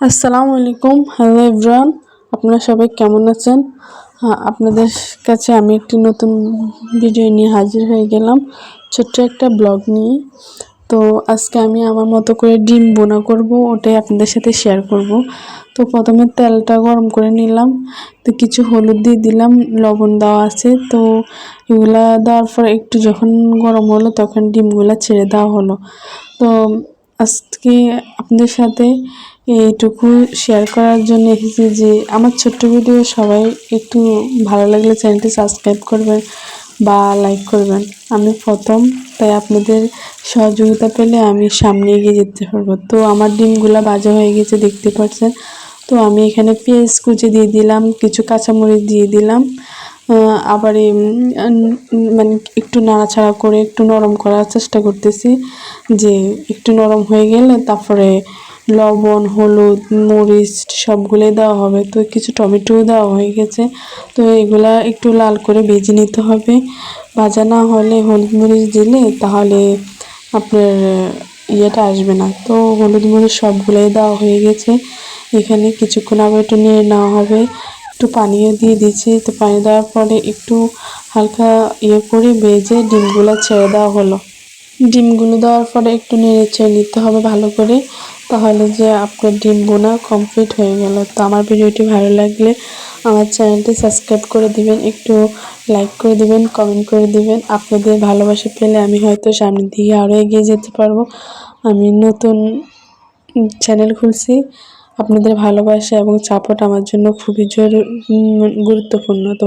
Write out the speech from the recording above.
আসসালামু আলাইকুম। Hello everyone আপনারা সবাই কেমন আছেন? আপনাদের কাছে আমি একটি নতুন ভিডিও নিয়ে হাজির হয়ে গেলাম, ছোট্ট একটা ব্লগ নিয়ে। তো আজকে আমি আমার মতো করে ডিম বোনা করব, ওটাই আপনাদের সাথে শেয়ার করব। তো প্রথমে তেলটা গরম করে নিলাম, তো কিছু হলুদ দিয়ে দিলাম, লবণ দেওয়া আছে। তো এগুলা দেওয়ার পর একটু যখন গরম হলো, তখন ডিমগুলা ছেড়ে দেওয়া হলো। তো আজকে আপনাদের সাথে এইটুকু শেয়ার করার জন্য এসেছি যে আমার ছোট্ট ভিডিও সবাই একটু ভালো লাগলে চ্যানেলটি সাবস্ক্রাইব করবেন বা লাইক করবেন। আমি প্রথম, তাই আপনাদের সহযোগিতা পেলে আমি সামনে এগিয়ে যেতে পারব। তো আমার ডিমগুলো বাজা হয়ে গেছে, দেখতে পাচ্ছেন। তো আমি এখানে পেঁয়াজ কুচি দিয়ে দিলাম, কিছু কাঁচামরিচ দিয়ে দিলাম। আবার মানে একটু নাড়াচাড়া করে একটু নরম করার চেষ্টা করতেছি যে একটু নরম হয়ে গেলে তারপরে লবণ, হলুদ, মরিচ সবগুলোই দেওয়া হবে। তো কিছু টমেটোও দেওয়া হয়ে গেছে। তো এগুলা একটু লাল করে ভেজে নিতে হবে। ভাজা না হলে হলুদ মরিচ দিলে তাহলে আপনার ইয়েটা আসবে না। তো হলুদ মরিচ সবগুলোই দেওয়া হয়ে গেছে। এখানে কিছুক্ষণ আবার একটু নিয়ে নেওয়া হবে। একটু পানিও দিয়ে দিচ্ছি। তো পানি দেওয়ার পরে একটু হালকা ইয়ে করে ভেজে ডিমগুলো ছেড়ে দেওয়া হলো। ডিমগুলো দেওয়ার পরে একটু নেড়ে ছেড়ে নিতে হবে ভালো করে। তাহলে যে আপনার ডিম বোনা কমপ্লিট হয়ে গেল। তো আমার ভিডিওটি ভালো লাগলে আমার চ্যানেলটি সাবস্ক্রাইব করে দিবেন, একটু লাইক করে দিবেন কমেন্ট করে দিবেন। আপনাদের ভালোবাসা পেলে আমি হয়তো সামনের দিকে আরও এগিয়ে যেতে পারব। আমি নতুন চ্যানেল খুলছি। আপনাদের ভালোবাসা এবং সাপোর্ট আমার জন্য খুবই জরুরি গুরুত্বপূর্ণ। তো